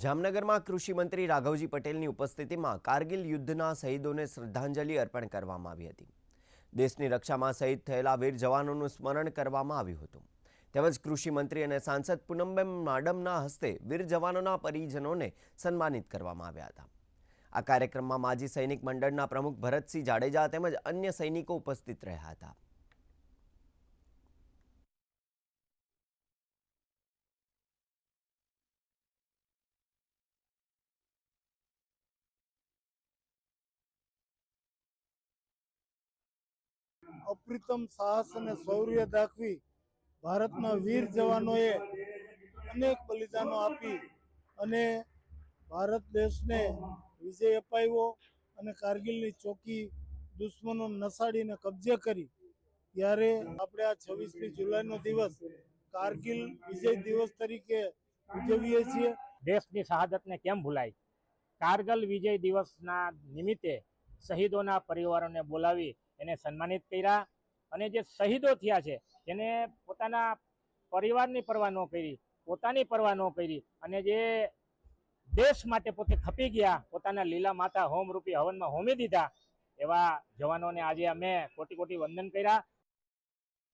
જામનગરમાં કૃષિ મંત્રી રાઘવજી પટેલની ઉપસ્થિતિમાં કારગિલ યુદ્ધના શહીદોને શ્રદ્ધાંજલિ અર્પણ કરવામાં આવી હતી. દેશની રક્ષામાં શહીદ થયેલા વીર જવાનોનું સ્મરણ કરવામાં આવ્યું હતું. તેમજ કૃષિમંત્રી અને સાંસદ પૂનમબેન માડમના હસ્તે વીર જવાનોના પરિજનોને સન્માનિત કરવામાં આવ્યા હતા. આ કાર્યક્રમમાં માજી સૈનિક મંડળના પ્રમુખ ભરતસિંહ જાડેજા તેમજ અન્ય સૈનિકો ઉપસ્થિત રહ્યા હતા. અપ્રિતમ સાહસ અને શૌર્ય દાખવી ભારતના વીર જવાનોએ અનેક બલિદાનો આપી અને ભારત દેશને વિજય અપાવ્યો અને કારગિલની ચોકી દુશ્મનો નસાડીને કબજે કરી. ત્યારે આપણે આ છવ્વીસમી જુલાઈનો દિવસ કારગિલ વિજય દિવસ તરીકે ઉજવીએ છીએ. દેશની શહાદતને કેમ ભૂલાય? કારગિલ વિજય દિવસના નિમિત્તે શહીદોના પરિવારોને બોલાવી એને સન્માનિત કર્યા. અને જે શહીદો થયા છે, જેને પોતાના પરિવારની પરવા ન કરી, પોતાની પરવા ન કરી, અને જે દેશ માટે પોતે ખપી ગયા, પોતાના લીલા માતા હોમ રૂપી હવનમાં હોમી દીધા, એવા જવાનોને આજે અમે કોટી કોટી વંદન કર્યા.